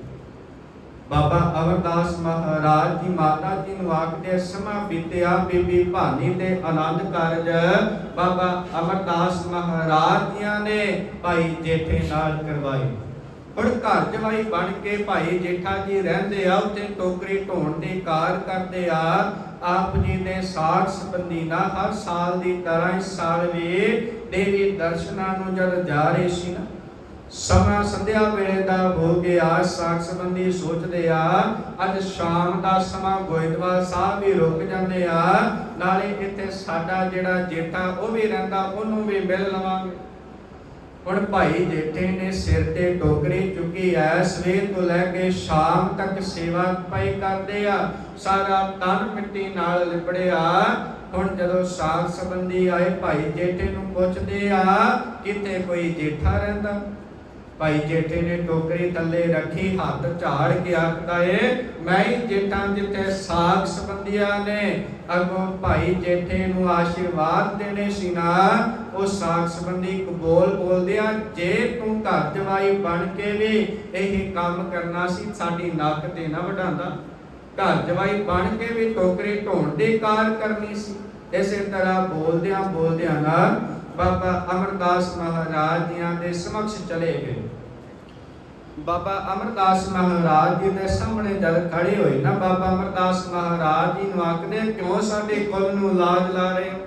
ਬਾਬਾ ਅਮਰਦਾਸ ਮਹਾਰਾਜ ਜੀ, ਮਾਤਾ ਜੀ ਨੂੰ ਆਖਦੇ ਸਮਾਂ ਬੀਤਿਆ, ਬੀਬੀ ਭਾਨੀ ਦੇ ਆਨੰਦ ਕਾਰਜ। ਬਾਬਾ ਅਮਰਦਾਸ ਮਹਾਰਾਜ ਜੀਆਂ ਨੇ ਭਾਈ ਜੇਠੇ ਨਾਲ ਕਰਵਾਏ। ਹੁਣ ਘਰ ਜਵਾਈ ਬਣ ਕੇ ਭਾਈ ਜੇਠਾ ਜੀ ਰਹਿੰਦੇ ਆ, ਉੱਥੇ ਟੋਕਰੀ ਢੋਣ ਦੀ ਕਾਰ ਕਰਦੇ ਆ। ਆਪ ਜੀ ਦੇ ਸਾਥ ਸੰਬੰਧੀ ਨਾ, ਹਰ ਸਾਲ ਦੀ ਤਰ੍ਹਾਂ ਇਸ ਸਾਲ ਵੀ ਦੇਵੀ ਦਰਸ਼ਨਾਂ ਨੂੰ ਜਦ ਜਾ ਰਹੇ ਸੀ ਨਾ ਸਮਾਂ ਸੰਧਿਆ ਵੇਲੇ ਦਾ ਹੋ ਗਿਆ ਸਾਖ ਸੰਬੰਧੀ ਸੋਚਦੇ ਆ। ਅੱਜ ਸ਼ਾਮ ਦਾ ਸਮਾਂ ਗੋਇੰਦਵਾਲ ਸਾਹਿਬ ਵੀ ਰੁਕ ਜਾਂਦੇ ਆ। ਨਾਲੇ ਇੱਥੇ ਸਾਡਾ ਜਿਹੜਾ ਜੇਠਾ, ਉਹ ਵੀ ਰਹਿੰਦਾ, ਉਹਨੂੰ ਵੀ ਮਿਲ ਲਵਾਂਗੇ। ਹੁਣ ਭਾਈ ਜੇਠੇ ਨੇ ਸਿਰ ਤੇ ਟੋਕਰੀ ਚੁੱਕੀ ਐ। ਸਵੇਰ ਤੋਂ ਲੈ ਕੇ ਸ਼ਾਮ ਤੱਕ ਸੇਵਾ ਪਈ ਕਰਦੇ ਆ। ਸਾਰਾ ਤਨ ਮਿੱਟੀ ਨਾਲ ਲਿਬੜਿਆ। ਹੁਣ ਜਦੋਂ ਸਾਖ ਸੰਬੰਧੀ ਆਏ, ਭਾਈ ਜੇਠੇ ਨੂੰ ਪੁੱਛਦੇ ਆ ਕਿਤੇ ਕੋਈ ਜੇਠਾ ਰਹਿੰਦਾ? ਭਾਈ ਜੇਠੇ ਨੇ ਟੋਕਰੀ ਥੱਲੇ ਰੱਖੀ, ਹੱਥ ਝਾੜ ਕੇ ਆਖਦਾ ਏ ਮੈਂ ਹੀ ਜੇਠਾਂ ਜਿੱਥੇ ਸਾਖ ਸੰਬੰਧੀਆਂ ਨੇ, ਅਗੋਂ ਭਾਈ ਜੇਠੇ ਨੂੰ ਆਸ਼ੀਰਵਾਦ ਦੇਣੇ ਸੀ ਨਾ, ਉਹ ਸਾਖ ਸੰਬੰਧੀ ਕਬੂਲ ਬੋਲਦੇ ਜੇ ਤੂੰ ਘਰ ਜਵਾਈ ਬਣ ਕੇ ਵੀ ਇਹ ਕੰਮ ਕਰਨਾ ਸੀ, ਸਾਡੀ ਨੱਕ ਤੇ ਨਾ ਵਢਾਉਂਦਾ ਘਰ ਜਵਾਈ ਬਣ ਕੇ ਵੀ ਟੋਕਰੀ ਢੋਣ ਦੀ ਕਾਰ ਕਰਨੀ ਸੀ। ਇਸੇ ਤਰ੍ਹਾਂ ਬੋਲਦਿਆਂ ਬੋਲਦਿਆਂ ਨਾ ਬਾਬਾ ਅਮਰਦਾਸ ਮਹਾਰਾਜ ਜੀਆਂ ਦੇ ਸਮਕਸ਼ ਚਲੇ ਗਏ। ਬਾਬਾ ਅਮਰਦਾਸ ਮਹਾਰਾਜ ਜੀ ਦੇ ਸਾਹਮਣੇ ਜਦ ਖੜੇ ਹੋਏ, ਨਾ ਬਾਬਾ ਅਮਰਦਾਸ ਮਹਾਰਾਜ ਜੀ ਨੂੰ ਆਖਦੇ, ਕਿਉਂ ਸਾਡੇ ਕੁਲ ਨੂੰ ਲਾਜ ਲਾ ਰਹੇ? ਹੋ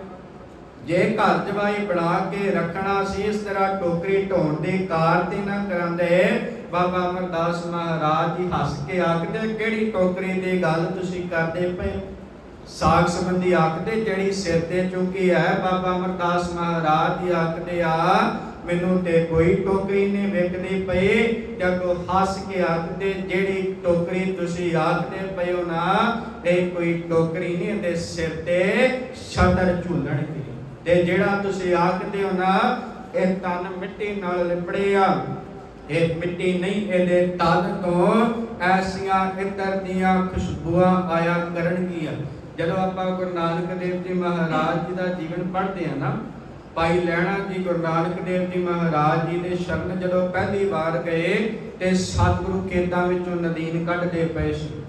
ਜੇ ਘਰ ਜਵਾਈ ਬਣਾ ਕੇ ਰੱਖਣਾ ਸੀ, ਇਸ ਤਰ੍ਹਾਂ ਟੋਕਰੀ ਢੋਣ ਦੀ ਕਾਰ ਤੇ ਨਾ ਕਰਾਂਦੇ। ਬਾਬਾ ਅਮਰਦਾਸ ਮਹਾਰਾਜ ਜੀ ਹੱਸ ਕੇ ਆਖਦੇ, ਕਿਹੜੀ ਟੋਕਰੀ ਦੀ ਗੱਲ ਤੁਸੀਂ ਕਰਦੇ ਪਏ? ਹੋ? ਸੰਬੰਧੀ ਆਖਦੇ ਜਿਹੜੀ ਸਿਰ ਤੇ ਚੁੱਕੀ ਹੈ। ਬਾਬਾ ਅਮਰਦਾਸ ਮਹਾਰਾਜ ਜੀ ਆਖਦੇ ਆ। ਮੈਨੂੰ ਤੇ ਕੋਈ ਟੋਕਰੀ ਨਹੀਂ ਵੇਖਦੀ ਪਈ। ਜਦ ਹੱਸ ਕੇ ਆਖਦੇ ਜਿਹੜੀ ਟੋਕਰੀ ਤੁਸੀਂ ਆਖਦੇ ਪਏ ਨਾ ਇਹ ਕੋਈ ਟੋਕਰੀ ਨਹੀਂ ਇਹਦੇ ਸਿਰ ਤੇ ਛਤਰ ਝੂਲਣਗੇ ਤੇ ਜਿਹੜਾ ਤੁਸੀਂ ਆਖਦੇ ਹੋ ਨਾ, ਇਹ ਤਨ ਮਿੱਟੀ ਨਾਲ ਲਿਪੜੇ ਆ। ਇਹ ਮਿੱਟੀ ਨਹੀਂ, ਇਹਦੇ ਤਨ ਤੋਂ ਐਸੀਆਂ ਇਤਰ ਦੀਆਂ ਖੁਸ਼ਬੂਆਂ ਆਇਆ ਕਰਨਗੀਆਂ। ਜਦੋਂ ਆਪਾਂ ਗੁਰੂ ਨਾਨਕ ਦੇਵ ਜੀ ਮਹਾਰਾਜ ਜੀ ਦਾ ਜੀਵਨ ਪੜ੍ਹਦੇ ਆ ਨਾ, ਭਾਈ ਲੈਣਾ ਜੀ ਗੁਰੂ ਨਾਨਕ ਦੇਵ ਜੀ ਮਹਾਰਾਜ ਜੀ ਦੇ ਸ਼ਰਨ ਜਦੋਂ ਪਹਿਲੀ ਵਾਰ ਗਏ ਤੇ ਸਤਿਗੁਰੂ ਖੇਤਾਂ ਵਿੱਚੋਂ ਨਦੀਨ ਕੱਢਦੇ ਪਏ ਸੀ।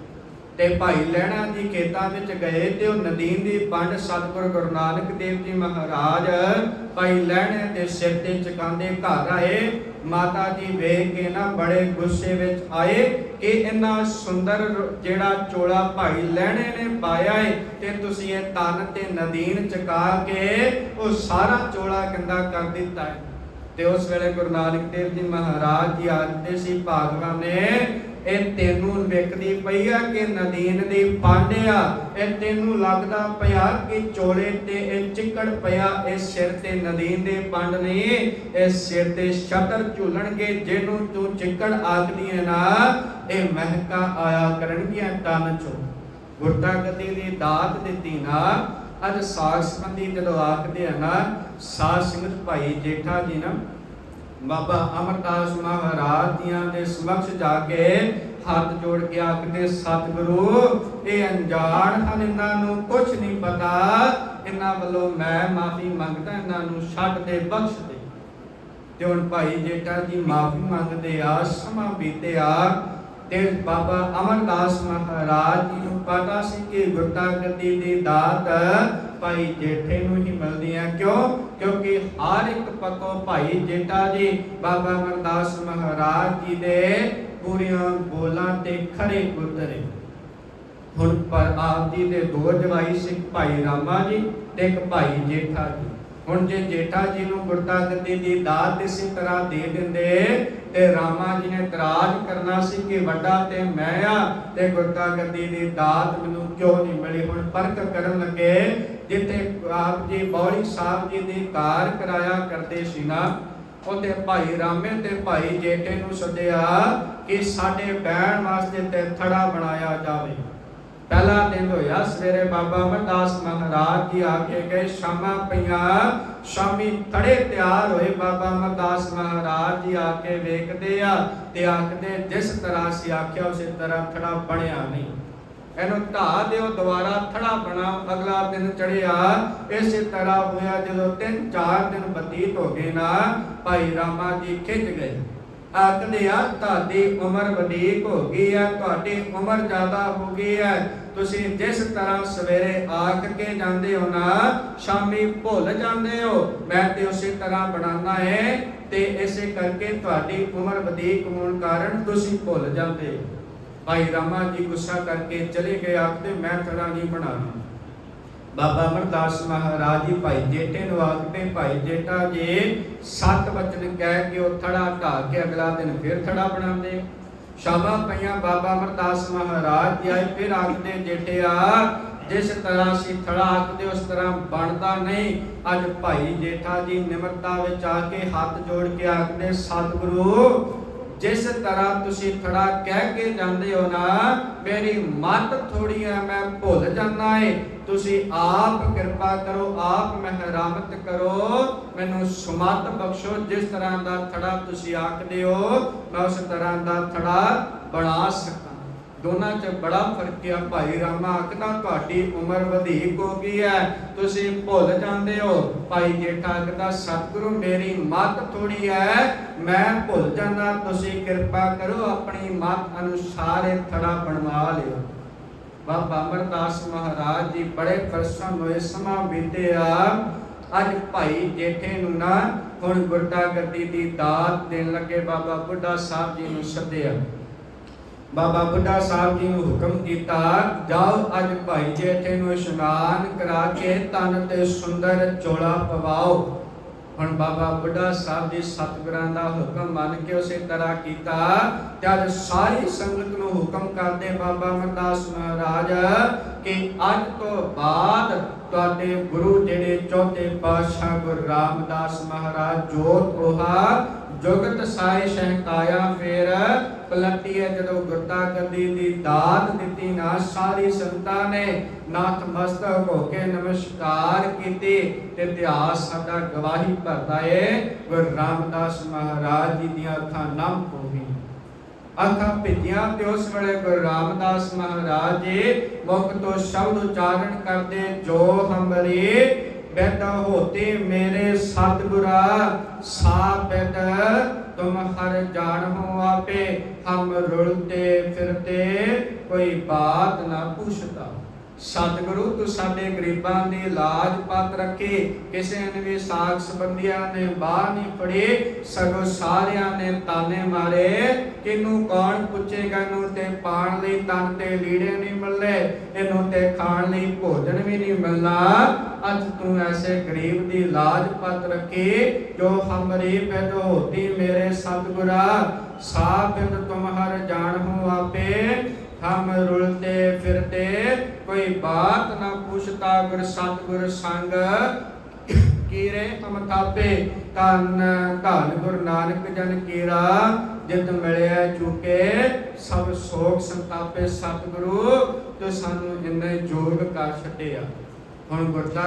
ਤੇ ਭਾਈ ਲਹਿਣਾ ਜੀ ਖੇਤਾਂ ਵਿੱਚ ਗਏ ਤੇ ਉਹ ਨਦੀਨ ਦੀ ਪੰਡ ਸਤਿਗੁਰੂ ਗੁਰੂ ਨਾਨਕ ਦੇਵ ਜੀ ਮਹਾਰਾਜ ਭਾਈ ਲੈਣੇ ਦੇ ਸਿਰ ਤੇ ਚਕਾਉਂਦੇ ਘਰ ਆਏ। ਮਾਤਾ ਜੀ ਵੇਖ ਕੇ ਨਾ ਬੜੇ ਗੁੱਸੇ ਵਿੱਚ ਆਏ ਕਿ ਇੰਨਾ ਸੁੰਦਰ ਜਿਹੜਾ ਚੋਲਾ ਭਾਈ ਲਹਿਣੇ ਨੇ ਪਾਇਆ ਏ ਤੇ ਤੁਸੀਂ ਇਹ ਤਨ ਤੇ ਨਦੀਨ ਚਕਾ ਕੇ ਉਹ ਸਾਰਾ ਚੋਲਾ ਗੰਦਾ ਕਰ ਦਿੱਤਾ ਹੈ ਤੇ ਉਸ ਵੇਲੇ ਗੁਰੂ ਨਾਨਕ ਦੇਵ ਜੀ ਮਹਾਰਾਜ ਜੀ ਆਖਦੇ ਸੀ, ਭਾਗਵਾਨ ਨੇ ਇਹ ਤੈਨੂੰ ਵੇਖਦੀ ਪਈ ਆ ਕਿ ਨਦੀਨ ਦੀ ਪਾਂਡਿਆ ਇਹ ਤੈਨੂੰ ਲੱਗਦਾ ਪਿਆ ਕਿ ਚੋਲੇ ਤੇ ਇਹ ਚਿੱਕੜ ਪਿਆ, ਇਹ ਸਿਰ ਤੇ ਨਦੀਨ ਦੇ ਪੰਡ ਨਹੀਂ ਇਹ ਸਿਰ ਤੇ ਛਤਰ ਝੂਲਣਗੇ, ਜਿਹਨੂੰ ਤੂੰ ਚਿੱਕੜ ਆਖਦੀ ਹੈ ਨਾ, ਇਹ ਮਹਿਕਾ ਆਇਆ ਕਰਨਗੀਆਂ ਤਨ ਚੋਂ। ਗੁਰਤਾ ਗਤੀ ਦੀ ਦਾਤ ਦਿੱਤੀ ਨਾ, ਅੱਜ ਸਾਖ ਸੰਬੰਧੀ ਜਦੋਂ ਆਖਦੇ ਆ ਨਾ, ਸਾਧ ਸੰਗਤ ਭਾਈ ਜੇਠਾ ਜੀ ਨਾ ਬਾਬਾ ਅਮਰਦਾਸ ਮਹਾਰਾਜ ਜੀਆਂ ਦੇ ਸਮਕਸ਼ ਜਾ ਕੇ ਹੱਥ ਜੋੜ ਕੇ ਆਖਦੇ ਸਤਿਗੁਰੂ, ਇਹ ਅਣਜਾਣ ਹਨ, ਇਹਨਾਂ ਨੂੰ ਕੁਝ ਨਹੀਂ ਪਤਾ। ਇਹਨਾਂ ਵੱਲੋਂ ਮੈਂ ਮਾਫੀ ਮੰਗਦਾ, ਇਹਨਾਂ ਨੂੰ ਛੱਡ ਦੇ, ਬਖਸ਼ ਦੇ। ਤੇ ਹੁਣ ਭਾਈ ਜੇਠਾ ਜੀ ਮਾਫੀ ਮੰਗਦੇ ਆ, ਸਮਾਂ ਬੀਤਿਆ ਤੇ ਬਾਬਾ ਅਮਰਦਾਸ ਮਹਾਰਾਜ ਜੀ ਨੂੰ ਪਤਾ ਸੀ ਕਿ ਗੁਰਤਾ ਗੱਦੀ ਦੀ ਦਾਤ ਭਾਈ ਜੇਠੇ ਨੂੰ ਹੀ ਮਿਲਦੀ ਕਿਉਂ? ਕਿਉਂਕਿ ਹਰ ਇੱਕ ਪੱਕੋ ਭਾਈ ਜੇਠਾ ਜੀ, ਬਾਬਾ ਅਮਰਦਾਸ ਮਹਾਰਾਜ ਜੀ ਦੇ ਪੂਰੀਆਂ ਬੋਲਾਂ ਤੇ ਖਰੇ ਉਤਰੇ ਹੁਣ ਪਰ ਆਪ ਜੀ ਦੇ ਦੋ ਜਵਾਈ ਸਿੱਖ ਭਾਈ ਰਾਮਾ ਜੀ ਤੇ ਇੱਕ ਭਾਈ ਜੇਠਾ ਜੀ। ਹੁਣ ਜੇ ਜੇਠਾ ਜੀ ਨੂੰ ਗੁਰਤਾ ਗੱਦੀ ਦੀ ਦਾਤ ਇਸੇ ਤਰ੍ਹਾਂ ਦੇ ਦਿੰਦੇ ਤੇ ਰਾਮਾ ਜੀ ਨੇ ਇਤਰਾਜ਼ ਕਰਨਾ ਸੀ ਕਿ ਵੱਡਾ ਤੇ ਮੈਂ ਆ ਤੇ ਗੁਰਤਾ ਗੱਦੀ ਦੀ ਦਾਤ ਮੈਨੂੰ ਕਿਉਂ ਨਹੀਂ ਮਿਲੀ? ਹੁਣ ਪਰਖ ਕਰਨ ਲੱਗੇ, ਜਿੱਥੇ ਆਪ ਜੀ ਬੌਲੀ ਸਾਹਿਬ ਜੀ ਦੀ ਕਾਰ ਕਰਾਇਆ ਕਰਦੇ ਸੀ ਨਾ ਉਹਦੇ ਭਾਈ ਰਾਮੇ ਤੇ ਭਾਈ ਜੇਠੇ ਨੂੰ ਸੱਦਿਆ ਕਿ ਸਾਡੇ ਬਹਿਣ ਵਾਸਤੇ ਤੇ ਥੜਾ ਬਣਾਇਆ ਜਾਵੇ। ਪਹਿਲਾ ਦਿਨ ਹੋਇਆ ਸਵੇਰੇ ਬਾਬਾ ਅਮਰਦਾਸ ਮਹਾਰਾਜ ਜੀ ਆ ਕੇ ਗਏ, ਸ਼ਾਮਾਂ ਪਈਆਂ, ਸ਼ਾਮੀ ਥੜੇ ਤਿਆਰ ਹੋਏ, ਬਾਬਾ ਅਮਰਦਾਸ ਮਹਾਰਾਜ ਜੀ ਆ ਕੇ ਵੇਖਦੇ ਆ ਤੇ ਆਖਦੇ, ਜਿਸ ਤਰ੍ਹਾਂ ਸੀ ਆਖਿਆ, ਉਸੇ ਤਰ੍ਹਾਂ ਥੜਾ ਬਣਿਆ ਨਹੀਂ। ਇਹਨੂੰ ਢਾ ਦਿਓ, ਦੁਬਾਰਾ ਥੜਾ ਬਣਾ ਅਗਲਾ ਦਿਨ ਚੜਿਆ ਇਸੇ ਤਰ੍ਹਾਂ ਹੋਇਆ, ਜਦੋਂ ਤਿੰਨ ਚਾਰ ਦਿਨ ਬਤੀਤ ਹੋ ਗਏ ਨਾ, ਭਾਈ ਰਾਮਾ ਜੀ ਖਿੱਚ ਗਏ। ਆਖਦੇ ਤੁਹਾਡੀ ਉਮਰ ਵਧੇਕ ਹੋ ਗਈ ਹੈ, ਤੁਹਾਡੀ ਉਮਰ ਜ਼ਿਆਦਾ ਹੋ ਗਈ ਹੈ। ਤੁਸੀਂ ਜਿਸ ਤਰ੍ਹਾਂ ਸਵੇਰੇ ਆਖ ਕੇ ਜਾਂਦੇ ਹੋ ਨਾ, ਸ਼ਾਮੀ ਭੁੱਲ ਜਾਂਦੇ ਹੋ। ਮੈਂ ਤੇ ਉਸੇ ਤਰ੍ਹਾਂ ਬਣਾਉਣਾ ਹੈ ਤੇ ਇਸੇ ਕਰਕੇ ਤੁਹਾਡੀ ਉਮਰ ਵਧੇਕ ਹੋਣ ਕਾਰਨ ਤੁਸੀਂ ਭੁੱਲ ਜਾਂਦੇ ਹੋ। ਭਾਈ ਰਾਮਾ ਜੀ ਗੁੱਸਾ ਕਰਕੇ ਚਲੇ ਗਏ, ਆਖਦੇ, ਮੈਂ ਥੜਾ ਨਹੀਂ ਬਣਾਉਣਾ। ਬਾਬਾ ਅਮਰਦਾਸ ਮਹਾਰਾਜ ਜੀ, ਭਾਈ ਜੇਠੇ ਨੂੰ ਆਖਦੇ ਭਾਈ ਜੇਠਾ ਜੀ, ਸੱਤ ਵਚਨ ਕਹਿ ਕੇ ਉਹ ਥੜਾ ਢਾ ਕੇ ਅਗਲਾ ਦਿਨ ਫਿਰ ਥੜਾ ਬਣਾਉਂਦੇ। ਸ਼ਾਮਾਂ ਪਈਆਂ, ਬਾਬਾ ਅਮਰਦਾਸ ਮਹਾਰਾਜ ਜੀ ਆਏ, ਫਿਰ ਆਖਦੇ ਜੇਠਿਆ ਜਿਸ ਤਰ੍ਹਾਂ ਸੀ ਥੜਾ ਆਖਦੇ, ਉਸ ਤਰ੍ਹਾਂ ਬਣਦਾ ਨਹੀਂ। ਅੱਜ ਭਾਈ ਜੇਠਾ ਜੀ ਨਿਮਰਤਾ ਵਿੱਚ ਆ ਕੇ ਹੱਥ ਜੋੜ ਕੇ ਆਖਦੇ, ਸਤਿਗੁਰੂ ਜਿਸ ਤਰ੍ਹਾਂ ਤੁਸੀਂ ਥੜਾ ਕਹਿ ਕੇ ਜਾਂਦੇ ਹੋ ਨਾ, ਮੇਰੀ ਮਤ ਥੋੜੀ ਹੈ, ਮੈਂ ਭੁੱਲ ਜਾਂਦਾ ਏ। ਤੁਸੀਂ ਆਪ ਕਿਰਪਾ ਕਰੋ, ਆਪ ਮਹਿਰਾਮਤ ਕਰੋ। ਮੈਨੂੰ ਸੁਮਤ ਬਖਸ਼ੋ, ਜਿਸ ਤਰ੍ਹਾਂ ਦਾ ਥੜਾ ਤੁਸੀਂ ਆਖਦੇ ਹੋ, ਮੈਂ ਉਸ ਤਰ੍ਹਾਂ ਦਾ ਥੜਾ ਬਣਾ ਸਕਾਂ। ਦੋਨਾਂ 'ਚ ਬੜਾ ਫ਼ਰਕ ਹੈ ਭਾਈ ਰਾਮਾ ਆਖਦਾ, ਤੁਹਾਡੀ ਉਮਰ ਵਧੇਕ ਹੋ ਗਈ ਹੈ ਤੁਸੀਂ ਭੁੱਲ ਜਾਂਦੇ ਹੋ। ਭਾਈ ਜੇਠਾ ਆਖਦਾ, ਸਤਿਗੁਰੂ ਮੇਰੀ ਮਤ ਥੋੜੀ ਹੈ ਮੈਂ ਭੁੱਲ ਜਾਂਦਾ, ਤੁਸੀਂ ਕਿਰਪਾ ਕਰੋ, ਆਪਣੀ ਮਤ ਅਨੁਸਾਰ ਇਹ ਥੜਾ ਬਣਵਾ ਲਿਓ। ਬਾਬਾ ਅਮਰਦਾਸ ਮਹਾਰਾਜ ਜੀ ਬੜੇ ਪ੍ਰਸੰਨ ਹੋਏ, ਸਮਾਂ ਬੀਤਿਆ। ਅੱਜ ਭਾਈ ਜੇਠੇ ਨੂੰ ਨਾ ਹੁਣ ਗੁਰਤਾ ਗੱਦੀ ਦੀ ਦਾਤ ਦੇਣ ਲੱਗੇ ਬਾਬਾ ਬੁੱਢਾ ਸਾਹਿਬ ਜੀ ਨੂੰ ਸੱਦਿਆ। ਬਾਬਾ ਬੁੱਢਾ ਸਾਹਿਬ ਜੀ ਨੂੰ ਹੁਕਮ ਕੀਤਾ, ਜਾਓ ਅੱਜ ਭਾਈ ਜੇਠੇ ਨੂੰ ਇਸ਼ਨਾਨ ਕਰਾ ਕੇ ਤਨ ਤੇ ਸੁੰਦਰ ਚੋਲਾ ਪਵਾਓ। ਹੁਣ ਬਾਬਾ ਬੁੱਢਾ ਸਾਹਿਬ ਜੀ ਸਤਿਗੁਰਾਂ ਦਾ ਹੁਕਮ ਮੰਨ ਕੇ ਉਸੇ ਤਰ੍ਹਾਂ ਕੀਤਾ। ਤੇ ਸਾਰੀ ਸੰਗਤ ਨੂੰ ਹੁਕਮ ਕਰਦੇ ਬਾਬਾ ਅਮਰਦਾਸ ਮਹਾਰਾਜ ਕਿ ਅੱਜ ਤੋਂ ਬਾਅਦ ਤੁਹਾਡੇ ਗੁਰੂ ਜਿਹੜੇ ਚੌਥੇ ਪਾਤਸ਼ਾਹ ਗੁਰੂ ਰਾਮਦਾਸ ਮਹਾਰਾਜ ਜੋਤ ਰੋਹਾ ਜਗਤ ਸਾਈ ਸ਼ਹਿਕਾਇਆ ਫੇਰ ਪਲਟੀ ਹੈ, ਜਦੋਂ ਗੁਰਤਾ ਗੱਦੀ ਦੀ ਦਾਤ ਦਿੱਤੀ, ਨਾ ਸਾਰੀ ਸੰਤਾਂ ਨੇ ਨਤਮਸਤਕ ਹੋ ਕੇ ਨਮਸਕਾਰ ਕੀਤੇ ਤੇ ਇਤਿਹਾਸ ਸਾਡਾ ਗਵਾਹੀ ਭਰਦਾ ਏ, ਗੁਰੂ ਰਾਮਦਾਸ ਮਹਾਰਾਜ ਜੀ ਦੀਆਂ ਅੱਖਾਂ ਨਮ ਹੋ ਅੱਖਾਂ ਭਿੱਜੀਆਂ ਤੇ ਉਸ ਵੇਲੇ ਗੁਰੂ ਰਾਮਦਾਸ ਮਹਾਰਾਜ ਜੀ ਮੁਖ ਤੋਂ ਸ਼ਬਦ ਉਚਾਰਨ ਕਰਦੇ, ਜੋ ਹਮਰੇ ਬੈਦ ਹੋਤੇ ਮੇਰੇ ਸਤਿਗੁਰਾ ਸਾਬਤ ਤੁਮ ਹਰ ਜਾਣ ਆਪੇ, ਹਮ ਰੁਲਤੇ ਫਿਰਤੇ, ਕੋਈ ਬਾਤ ਨਾ ਪੁੱਛਤਾ ਸਤਿਗੁਰੂ, ਤੂੰ ਸਾਡੇ ਗਰੀਬਾਂ ਦੀ ਲਾਜ ਪਤ ਰੱਖੀ। ਕਿਸੇ ਨੇ ਵੀ ਸਾਖ ਸੰਬੰਧੀਆਂ ਨੇ ਬਾਹ ਨਹੀਂ ਫੜੇ, ਸਗੋਂ ਸਾਰਿਆਂ ਨੇ ਤਾਨੇ ਮਾਰੇ। ਕਿਨੂੰ ਕੌਣ ਪੁੱਛੇਗਾ ਇਹਨੂੰ ਤੇ ਪਾਣ ਲਈ ਤਨ ਤੇ ਲੀੜੇ ਨਹੀਂ ਮਿਲਨੇ, ਇਹਨੂੰ ਤੇ ਖਾਣ ਲਈ ਭੋਜਨ ਵੀ ਨਹੀਂ ਮਿਲਣਾ। ਅੱਜ ਤੂੰ ਐਸੇ ਗਰੀਬ ਦੀ ਲਾਜ ਪਤ ਰੱਖੀ, ਜੋ ਹਮਰੀ ਬਿਦ ਹੋਤੀ ਮੇਰੇ ਸਤਿਗੁਰਾ। ਸਾਹ ਤੁਮ ਹਰ ਜਾਣ ਹੋ ਆਪੇ। ਹਮ ਰੁਲਤੇ ਫਿਰਤੇ, ਕੋਈ ਬਾਤ ਨਾ ਪੁੱਛਤਾ ਗੁਰ ਸਤਿਗੁਰ ਸੰਗ। ਕੀਰੇ ਹਮ ਤਨ ਧੰਨ ਗੁਰ ਨਾਨਕ ਜਨ ਕੀਰਾ, ਜਿਤ ਮਿਲਿਆ ਚੁਕੇ, ਸਭ ਸੋਗ ਸੰਤਾਪੇ ਸਤਿਗੁਰੂ, ਤੇ ਸਾਨੂੰ ਇੰਨੇ ਜੋਗ ਕਰ ਛੱਡਿਆ। ਹੁਣ ਗੁਰਦਾ